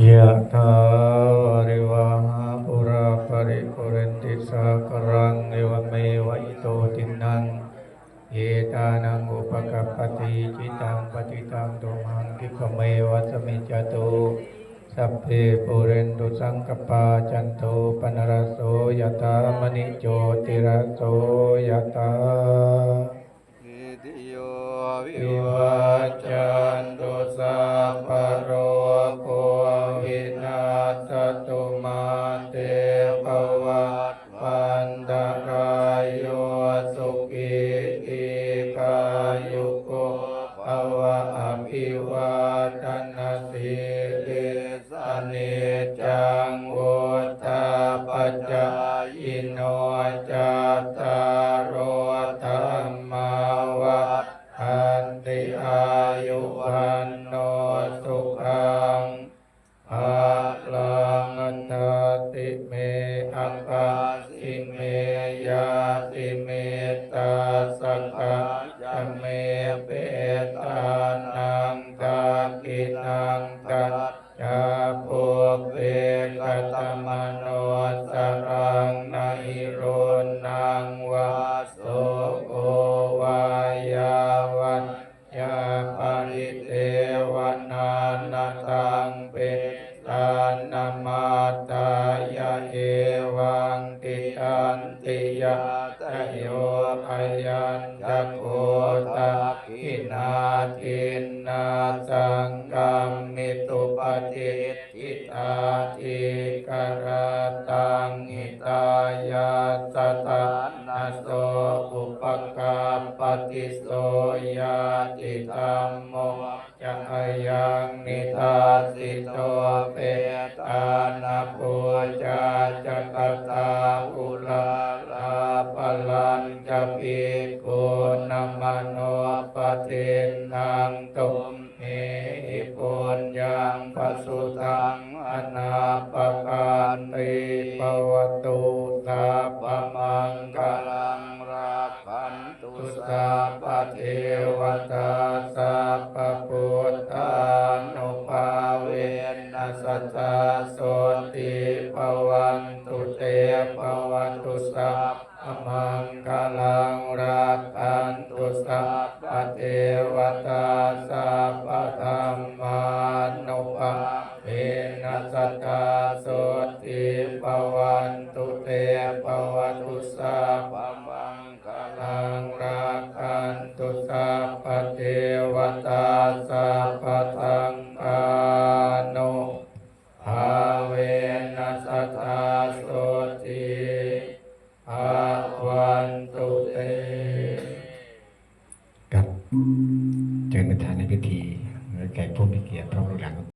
ยะถาวาริวหาปุราปริปุเรนติสากรังเอวเมวะอิโตตินัง เยตานังอุปกัปปติจิตังปฏิตังตุมังคิปเมวะสมิจจตุสัพเพปุเรนตุสังกปาจันโทปนรสโสยะถามณิโจติรสโสยะถาวิวัจจันตุสัพพโร วัตวันตรายโยสุขิติกายุโกภวะอภิวาทนาสิลิสเนจังวุฒาปัจจายโนจัตตารโอธรรมา มโนสรังนาอิรุนังวาโสโกวายาวันยาปริเทวนานาตังเป็นานามาตายาเอวังติตันติยาตโยอายันตโกตาคินาทินนาสังกัมมิตุปฏิทิตาทิกรตังหิตายาตา ปฏิโสยาติธรรมโมจักยังนิทาสิโตเปตานาปุจาจักตาอุลาลาปลันจะปิกุนมโนปฏินังตุมเอหิปุญญังปสุตังอนาปการติปวตุสาปมังคลังกขันตุ สัพพเทวตาสัพพพุทธานุภาเวนัสสตาโสติภวันตุเตภวันตุสัพพมังคลังรักขันตุสัพพเทวตาสัพพธรรมานุภาเวนัสสตาโสติภวัน ตุเตภวัตุสัพมังคลังรักขันตุสัพเทวตาสัพพธรรมานุภาเวนัสตาโสติภวันตุเตครับเชิญประธานในพิธีและแขกผู้มีเกียรติพร้อมลูกหลาน